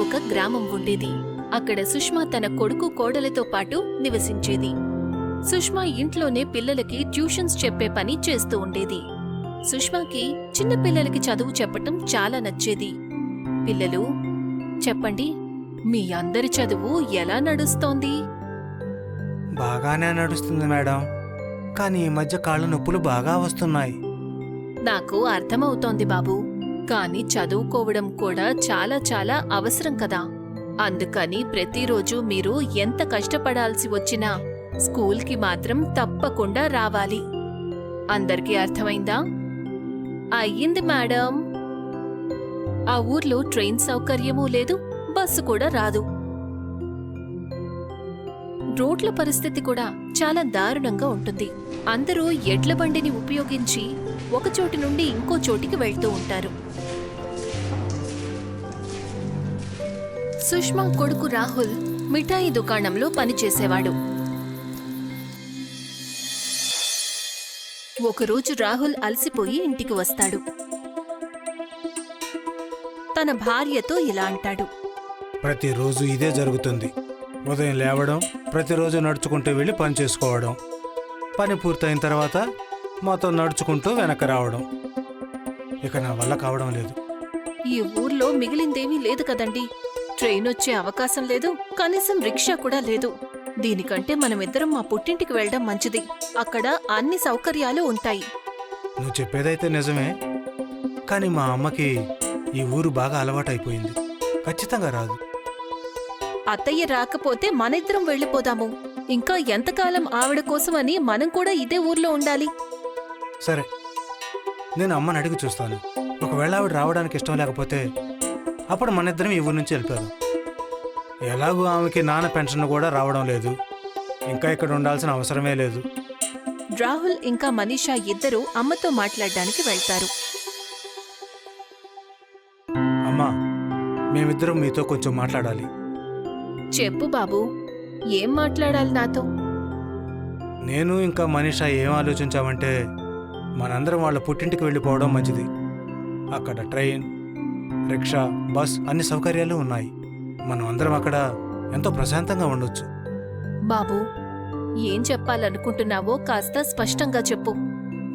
ఒక గ్రామం ఉండేది. అక్కడ సుష్మా తన కొడుకు కోడలతో పాటు నివసించేది. సుష్మా ఇంట్లోనే పిల్లలకి ట్యూషన్స్ చెప్పే పని చేస్తూ ఉండేది. సుష్మాకి చిన్న పిల్లలకి చదువు చెప్పటం చాలా నచ్చేది. పిల్లలు చెప్పండి మీ అందరి చదువు ఎలా నడుస్తోంది? బాగానే నడుస్తుంది మేడం. కానీ ఈ మధ్య కాళ్ళ నొప్పులు బాగా వస్తున్నాయి. నాకు అర్థమవుతోంది బాబు. కానీ చదువుకోవడం కూడా చాలా చాలా అవసరం కదా. అందుకని ప్రతిరోజు మీరు ఎంత కష్టపడాల్సి వచ్చినా స్కూల్కి మాత్రం తప్పకుండా రావాలి. అందరికీ అర్థమైందా? అయ్యింది మేడం. ఆ ఊర్లో ట్రైన్ సౌకర్యమూ లేదు బస్సు కూడా రాదు. రోడ్ల పరిస్థితి కూడా చాలా దారుణంగా ఉంటుంది. అందరూ ఎడ్ల బండిని ఉపయోగించి ఒక చోటు నుండి ఇంకో చోటికి వెళ్తూ ఉంటారు. సుష్మా కొడుకు రాహుల్ మిఠాయి దుకాణంలో పనిచేసేవాడు. ఒకరోజు రాహుల్ అలసిపోయి ఇంటికి వస్తాడు. తన భార్యతో ఇలా అంటాడు. ప్రతిరోజు ఇదే జరుగుతుంది. ఉదయం లేవడం ప్రతిరోజు నడుచుకుంటూ వెళ్ళి పని చేసుకోవడం. పని పూర్తయిన తర్వాత మొత్తం నడుచుకుంటూ వెనక్కి రావడం. ఇక నా వల్ల కావడం లేదు. ఈ ఊర్లో మిగిలిందేమీ లేదు కదండి. ట్రైన్ వచ్చే అవకాశం లేదు కనీసం రిక్షా కూడా లేదు. దీనికంటే మనమిద్దరం మా పుట్టింటికి వెళ్ళడం మంచిది. అక్కడ అన్ని సౌకర్యాలు ఉంటాయి. నువ్వు చెప్పేదైతే నిజమే. కానీ మా అమ్మకి ఈ ఊరు బాగా అలవాటైపోయింది. ఖచ్చితంగా రాదు. అత్తయ్య రాకపోతే మనిద్దరం వెళ్ళిపోదాము. ఇంకా ఎంతకాలం ఆవిడ కోసమని మనం కూడా ఇదే ఊర్లో ఉండాలి. సరే నేను అమ్మని అడిగి చూస్తాను. ఒకవేళ ఆవిడ రావడానికి ఇష్టం లేకపోతే అప్పుడు మన ఇద్దరం ఈ ఊరి నుంచి వెళ్ళిపోదాం. ఎలాగూ ఆమెకి నాన్న పెన్షన్ కూడా రావడం లేదు. ఇంకా ఇక్కడ ఉండాల్సిన అవసరమే లేదు. రాహుల్ ఇంకా మనీషా ఇద్దరూ అమ్మతో మాట్లాడడానికి వెళ్తారు. అమ్మా మేమిద్దరం మీతో కొంచెం మాట్లాడాలి. చెప్పు బాబు ఏం మాట్లాడాలి నాతో? నేను ఇంకా మనీషా ఏం ఆలోచించామంటే మనందరం వాళ్ళ పుట్టింటికి వెళ్ళిపోవడం మంచిది. అక్కడ ట్రైన్ రిక్షా బస్ అన్ని సౌకర్యాలు ఉన్నాయి. మనం అందరం అక్కడ ఎంతో ప్రశాంతంగా ఉండొచ్చు. బాబు ఏం చెప్పాలనుకుంటున్నావో కాస్త స్పష్టంగా చెప్పు.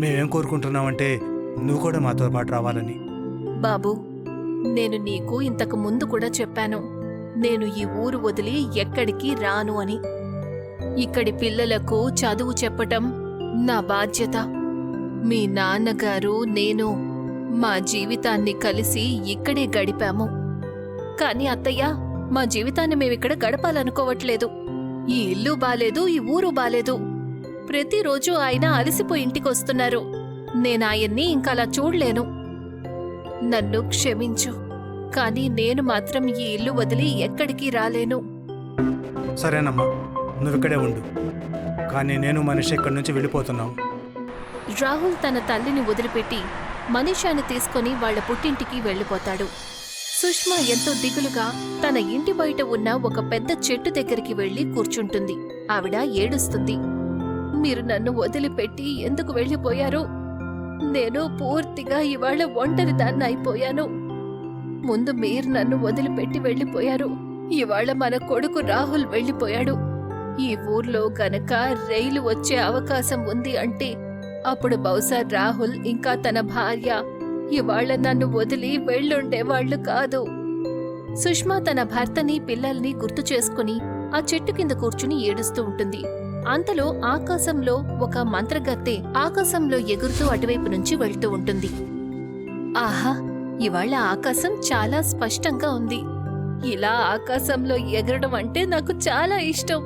మేమేం కోరుకుంటున్నామంటే నువ్వు కూడా మాతో పాటు రావాలని. బాబు నేను నీకు ఇంతకు ముందు కూడా చెప్పాను. నేను ఈ ఊరు వదిలి ఎక్కడికి రాను అని. ఇక్కడి పిల్లలకు చదువు చెప్పటం నా బాధ్యత. మీ నాన్నగారు నేను మా జీవితాన్ని కలిసి ఇక్కడే గడిపాము. కాని అత్తయ్య మా జీవితాన్ని మేమిక్కడ గడపాలనుకోవట్లేదు. ఈ ఇల్లు బాలేదు ఈ ఊరు బాలేదు. ప్రతిరోజు ఆయన అలసిపోయి ఇంటికొస్తున్నారు. నేనాయన్ని ఇంకలా చూడలేను. నన్ను క్షమించు. కానీ నేను మాత్రం ఈ ఇల్లు వదిలి ఎక్కడికి రాలేను. సరేనమ్మా నువ్వు ఇక్కడే ఉండు. కానీ నేను మనిషి ఇక్కడి నుంచి వెళ్ళిపోతున్నాం. రాహుల్ తన తల్లిని వదిలిపెట్టి మనీషాని తీసుకొని వాళ్ళ పుట్టింటికి వెళ్ళిపోతాడు. సుష్మా ఎంతో దిగులుగా తన ఇంటి బయట ఉన్న ఒక పెద్ద చెట్టు దగ్గరికి వెళ్ళి కూర్చుంటుంది. ఆవిడ ఏడుస్తుంది. మీరు నన్ను వదిలిపెట్టి ఎందుకు వెళ్ళిపోయారు? నేను పూర్తిగా ఇవాళ ఒంటరిదాన్ని అయిపోయాను. ముందు మీరు నన్ను వదిలిపెట్టి వెళ్ళిపోయారు. ఇవాళ మన కొడుకు రాహుల్ వెళ్ళిపోయాడు. ఈ ఊర్లో గనక రైలు వచ్చే అవకాశం ఉంది అంటే అప్పుడు బహుశా రాహుల్ ఇంకా తన భార్య ఇవాళ నన్ను వదిలి వెళ్ళుండేవాళ్ళు కాదు. సుష్మా తన భర్తని పిల్లల్ని గుర్తు చేసుకుని ఆ చెట్టు కింద కూర్చుని ఏడుస్తూ ఉంటుంది. అంతలో ఆకాశంలో ఒక మంత్రగత్తె ఆకాశంలో ఎగురుతూ అటువైపు నుంచి వెళ్తూ ఉంటుంది. ఆహా! ఇవాళ ఆకాశం చాలా స్పష్టంగా ఉంది. ఇలా ఆకాశంలో ఎగరడం అంటే నాకు చాలా ఇష్టం.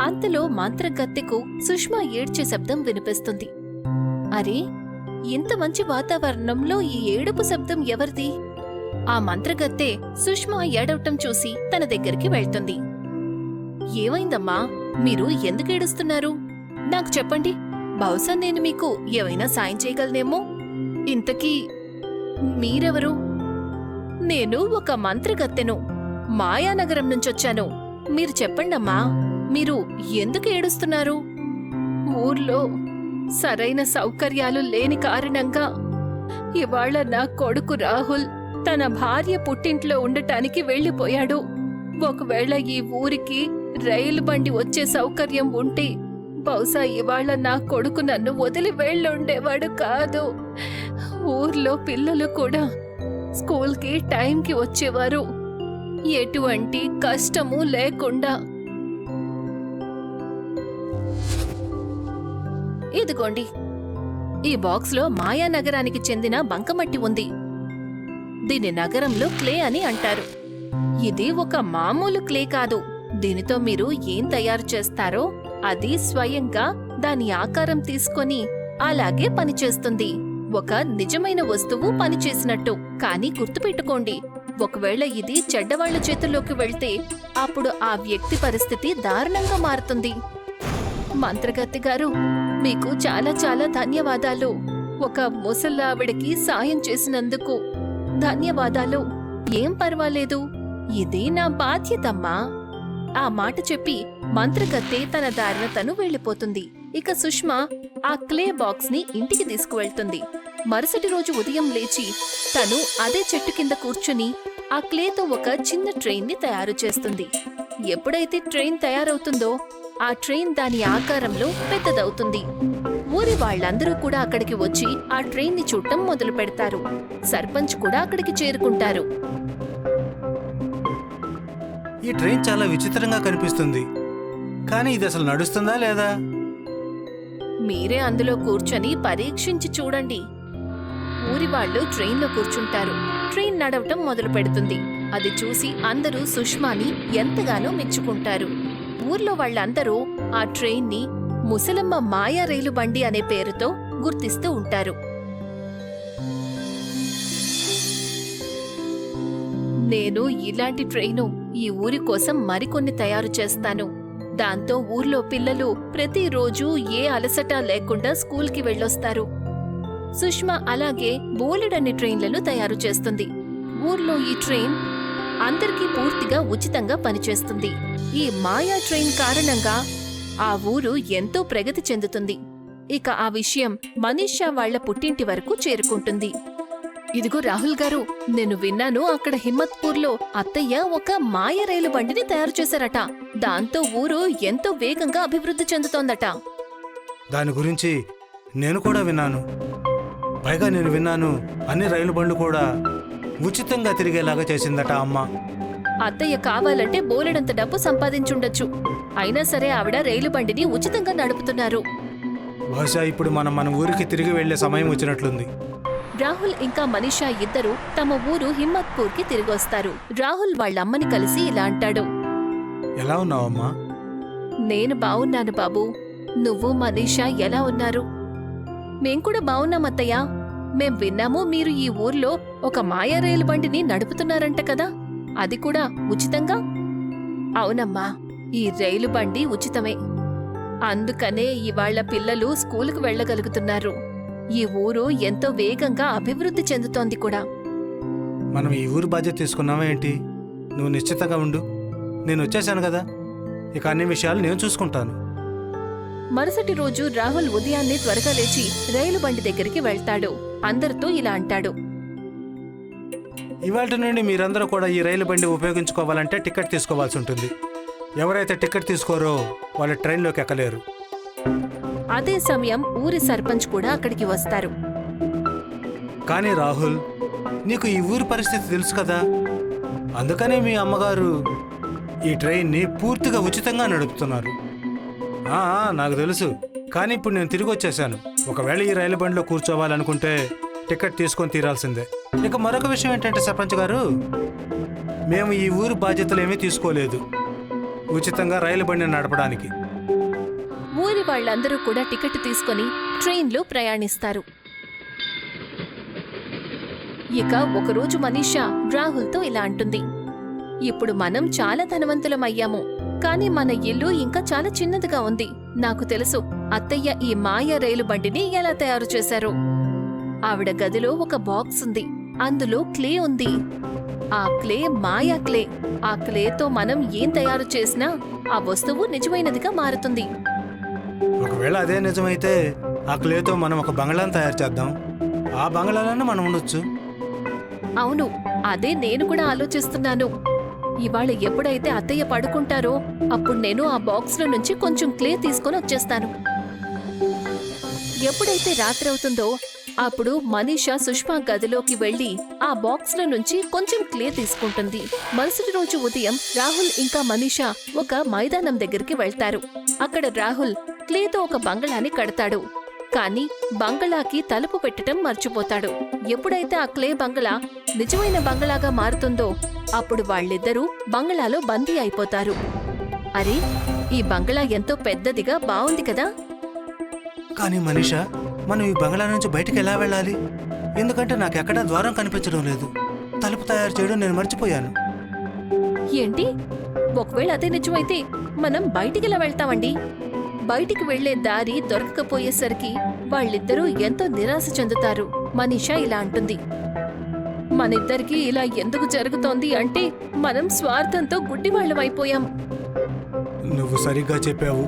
అంతలో మంత్రగత్తెకు సుష్మా ఏడ్చే శబ్దం వినిపిస్తుంది. అరే ఇంత మంచి వాతావరణంలో ఈ ఏడుపు శబ్దం ఎవరిది? ఆ మంత్రగత్తె సుష్మా ఏడవటం చూసి తన దగ్గరికి వెళ్తుంది. ఏమైందమ్మా? మీరు ఎందుకు ఏడుస్తున్నారు? నాకు చెప్పండి. బహుశా నేను మీకు ఏమైనా సాయం చేయగలనేమో. ఇంతకీ మీరెవరు? నేను ఒక మంత్రగత్తెను. మాయానగరం నుంచొచ్చాను. మీరు చెప్పండమ్మా మీరు ఎందుకు ఏడుస్తున్నారు? ఊర్లో సరైన సౌకర్యాలు లేని కారణంగా ఇవాళ నా కొడుకు రాహుల్ తన భార్య పుట్టింట్లో ఉండటానికి వెళ్ళిపోయాడు. ఒకవేళ ఈ ఊరికి రైలు బండి వచ్చే సౌకర్యం ఉంటే బహుశా ఇవాళ నా కొడుకు నన్ను వదిలి వెళ్ళుండేవాడు కాదు. ఊర్లో పిల్లలు కూడా స్కూల్కి టైంకి వచ్చేవారు. ఎటువంటి కష్టము లేకుండా. ఇదిగోండి. ఈ బాక్స్లో మాయా నగరానికి చెందిన బంకమట్టి ఉంది. దీని నగరంలో క్లే అని అంటారు. ఇది ఒక మామూలు క్లే కాదు. దీనితో మీరు ఏం తయారు చేస్తారో అది స్వయంగా దాని ఆకారం తీసుకొని అలాగే పనిచేస్తుంది. ఒక నిజమైన వస్తువు పనిచేసినట్టు. కానీ గుర్తుపెట్టుకోండి ఒకవేళ ఇది చెడ్డవాళ్ళ చేతుల్లోకి వెళ్తే అప్పుడు ఆ వ్యక్తి పరిస్థితి దారుణంగా మారుతుంది. మంత్రగత్తి గారు మీకు చాలా చాలా ధన్యవాదాలు. ఒక ముసలావిడకి సాయం చేసినందుకు ధన్యవాదాలు. ఏం పర్వాలేదు ఇది నా బాధ్యతమ్మా. ఆ మాట చెప్పి మంత్రగత్తె తన దారిన తను వెళ్ళిపోతుంది. ఇక సుష్మా ఆ క్లే బాక్స్ని ఇంటికి తీసుకువెళ్తుంది. మరుసటి రోజు ఉదయం లేచి తను అదే చెట్టు కింద కూర్చుని ఆ క్లేతో ఒక చిన్న ట్రైన్ని తయారు చేస్తుంది. ఎప్పుడైతే ట్రైన్ తయారవుతుందో ఆ ట్రైన్ దాని ఆకారంలో పెద్దదవుతుంది. ఊరి వాళ్ళందరూ కూడా అక్కడికి వచ్చి ఆ ట్రైన్ని చూడటం మొదలు పెడతారు. సర్పంచ్ కూడా అక్కడికి చేరుకుంటారు. ఈ ట్రైన్ చాలా విచిత్రంగా కనిపిస్తుంది. కానీ ఇది అసలు నడుస్తుందా లేదా? మీరే అందులో కూర్చొని పరీక్షించి చూడండి. ఊరి వాళ్ళు ట్రైన్లో కూర్చుంటారు. ట్రైన్ నడవటం మొదలు పెడుతుంది. అది చూసి అందరూ సుష్మాని ఎంతగానో మెచ్చుకుంటారు. ఊర్లో వాళ్ళందరూ ఆ ట్రైన్ని ముసలమ్మ మాయా రైలు బండి అనే పేరుతో గుర్తిస్తూ ఉంటారు. నేను ఇలాంటి ట్రైను ఈ ఊరి కోసం మరికొన్ని తయారు చేస్తాను. దాంతో ఊర్లో పిల్లలు ప్రతిరోజూ ఏ అలసట లేకుండా స్కూల్కి వెళ్ళొస్తారు. సుష్మా అలాగే బోలెడన్ని ట్రైన్లను తయారు చేస్తుంది. ఊర్లో ఈ ట్రైన్ అందరికీ పూర్తిగా ఉచితంగా పనిచేస్తుంది. ఈ మాయా ట్రైన్ కారణంగా ఆ ఊరు ఎంతో ప్రగతి చెందుతుంది. ఇక ఆ విషయం మనీషా వాళ్ళ పుట్టింటి వరకు చేరుకుంటుంది. ఇదిగో రాహుల్ గారు నేను విన్నాను అక్కడ హిమ్మత్పూర్లో అత్తయ్య ఒక మాయ రైలు బండిని తయారు చేశారట. దాంతో ఊరు ఎంతో వేగంగా అభివృద్ధి చెందుతోందట. దాని గురించి నేను కూడా విన్నాను. పైగా నేను విన్నాను అన్ని రైలు బండ్లు కూడా ఉచితంగా తిరిగేలాగా చేసిందట అమ్మ. అత్తయ్య కావాలంటే బోలెడంత డబ్బు సంపాదించుండొచ్చు. అయినా సరే ఆవిడ రైలు బండిని ఉచితంగా నడుపుతున్నారు. బహుశా ఇప్పుడు మనం మన ఊరికి తిరిగి వెళ్ళే సమయం వచ్చినట్లుంది. రాహుల్ ఇంకా మనీషా ఇద్దరు తమ ఊరు హిమ్మత్పూర్కి తిరిగొస్తారు. రాహుల్ వాళ్ళమ్మని కలిసి ఇలా అంటాడు. ఎలా ఉన్నావమ్మా? నేను బావున్నాను బాబు. నువ్వు మనీషా ఎలా ఉన్నారు? మేం కూడా బావున్నాం అత్తయ్య. మేం విన్నాము మీరు ఈ ఊర్లో ఒక మాయా రైలు బండిని నడుపుతున్నారంట కదా. అది కూడా ఉచితంగా? అవునమ్మా ఈ రైలు బండి ఉచితమే. అందుకనే ఇవాళ్ళ పిల్లలు స్కూలుకు వెళ్ళగలుగుతున్నారు. ఈ ఊరు ఎంతో వేగంగా అభివృద్ధి చెందుతోంది కూడా. మనం ఈ ఊరు బాధ్యత తీసుకున్నావా ఏంటి? నువ్వు నిశ్చితంగా ఉండు. నేను వచ్చేసాను కదా. ఇక అన్ని విషయాలు నేను చూసుకుంటాను. మరుసటి రోజు రాహుల్ ఉదయాన్నే త్వరగా లేచి రైలు బండి దగ్గరికి వెళ్తాడు. అందరితో ఇలా అంటాడు. ఇవాళ నుండి మీరందరూ కూడా ఈ రైలు బండి ఉపయోగించుకోవాలంటే టికెట్ తీసుకోవాల్సి ఉంటుంది. ఎవరైతే టికెట్ తీసుకోరో వాళ్ళు ట్రైన్లోకి ఎక్కలేరు. అదే సమయం ఊరి సర్పంచ్ కూడా అక్కడికి వస్తారు. కానీ రాహుల్ నీకు ఈ ఊరి పరిస్థితి తెలుసు కదా? అందుకనే మీ అమ్మగారు ఈ ట్రైన్ని పూర్తిగా ఉచితంగా నడుపుతున్నారు. ఆ, ఆ, నాకు తెలుసు. కానీ ఇప్పుడు నేను తిరిగి వచ్చేసాను. ఒకవేళ ఈ రైలు బండిలో కూర్చోవాలనుకుంటే టికెట్ తీసుకొని తీరాల్సిందే. ఇక మరొక విషయం ఏంటంటే సర్పంచ్ గారు మేము ఈ ఊరి బాధ్యతలు ఏమీ తీసుకోలేదు. ఉచితంగా రైలు బండిని నడపడానికి. వాళ్ళందరూ కూడా టికెట్ తీసుకొని ట్రైన్లో ప్రయాణిస్తారు. ఇక ఒకరోజు మనీషా రాహుల్తో ఇలా అంటుంది. ఇప్పుడు మనం చాలా ధనవంతులం అయ్యాము కానీ మన ఇల్లు ఇంకా చాలా చిన్నదిగా ఉంది. నాకు తెలుసు అత్తయ్య ఈ మాయ రైలు బండిని ఎలా తయారు చేశారో. ఆవిడ గదిలో ఒక బాక్స్ ఉంది అందులో క్లే ఉంది. ఆ క్లే మాయా క్లే. ఆ క్లేతో మనం ఏం తయారు చేసినా ఆ వస్తువు నిజమైనదిగా మారుతుంది. ఒకవేళ అదే నిజమైతే ఆ క్లేతో మనం ఒక బంగ్లాను తయారు చేద్దాం. ఆ బంగ్లాలోనే మనం ఉండొచ్చు. అవును అదే నేను కూడా ఆలోచిస్తున్నాను. ఇవాళ ఎప్పుడైతే అత్తయ్య పడుకుంటారో అప్పుడు నేను ఆ బాక్స్లో నుంచి కొంచెం క్లే తీసుకొని వచ్చేస్తాను. ఎప్పుడైతే రాత్రి అవుతుందో అప్పుడు మనీషా సుష్మా గదిలోకి వెళ్ళి ఆ బాక్స్లో నుంచి కొంచెం క్లే తీసుకుంటుంది. మరుసటి రోజు ఉదయం రాహుల్ ఇంకా మనీషా ఒక మైదానం దగ్గరికి వెళ్తారు. అక్కడ రాహుల్ క్లేతో ఒక బంగళాని కడతాడు. కానీ బంగళాకి తలుపు పెట్టడం మర్చిపోతాడు. ఎప్పుడైతే ఆ క్లే బంగళా నిజమైన బంగళాగా మారుతుందో అప్పుడు వాళ్ళిద్దరూ బంగళాలో బందీ అయిపోతారు. అరే ఈ బంగళా ఎంతో పెద్దదిగా బావుంది కదా? కానీ మనీషా మనం ఈ బంగ్లా నుంచి బయటికి ఎలా వెళ్ళాలి? ఎందుకంటే నాకు ఎక్కడా ద్వారం కనిపించడం లేదు. తలుపు తయారు చేయడం నేను మర్చిపోయాను. ఏంటి? ఒకవేళ అదే నిజమైతే మనం బయటికిలా వెళ్తామండి? బయటికి వెళ్ళే దారి దొరకకపోయేసరికి వాళ్ళిద్దరూ ఎంతో నిరాశ చెందుతారు. మనీషా ఇలా అంటుంది. మనిద్దరికి ఇలా ఎందుకు జరుగుతోంది అంటే మనం స్వార్థంతో గుడ్డివాళ్ళమైపోయాం నువ్వు సరిగ్గా చెప్పావు.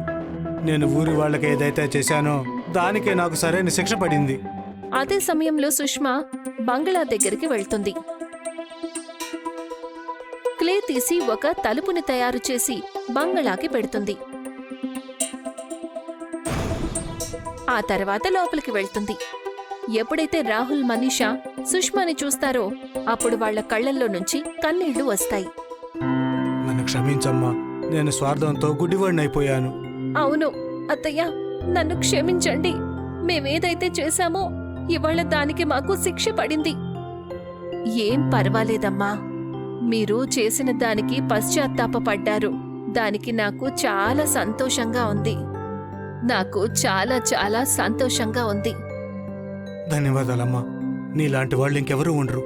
నేను ఊరి వాళ్ళకి ఏదైతే చేశానో దానికే నాకు సరైన శిక్ష పడింది. అదే సమయంలో సుష్మా బంగ్లా దగ్గరికి వెళ్తుంది. క్లే తీసి ఒక తలుపుని తయారు చేసి బంగళాకి పెడుతుంది. ఆ తర్వాత లోపలికి వెళ్తుంది. ఎప్పుడైతే రాహుల్ మనీషా సుష్మాని చూస్తారో అప్పుడు వాళ్ళ కళ్ళల్లో నుంచి కన్నీళ్ళు వస్తాయి. నన్ను క్షమించమ్మా నేను స్వార్థంతో గుడ్డివాడిని అయిపోయాను. అవును అత్తయ్య నన్ను క్షమించండి. మేమేదైతే చేశామో ఇవాళ దానికి మాకు శిక్ష పడింది. ఏం పర్వాలేదమ్మా మీరు చేసిన దానికి పశ్చాత్తాపపడ్డారు. దానికి నాకు చాలా సంతోషంగా ఉంది. నాకు చాలా చాలా సంతోషంగా ఉంది. ధన్యవాదాలమ్మా. నీలాంటి వాళ్ళు ఇంకెవరూ ఉండరు.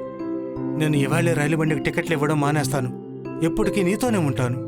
నేను ఇవాళే రైలు బండికి టికెట్లు ఇవ్వడం మానేస్తాను. ఎప్పటికీ నీతోనే ఉంటాను.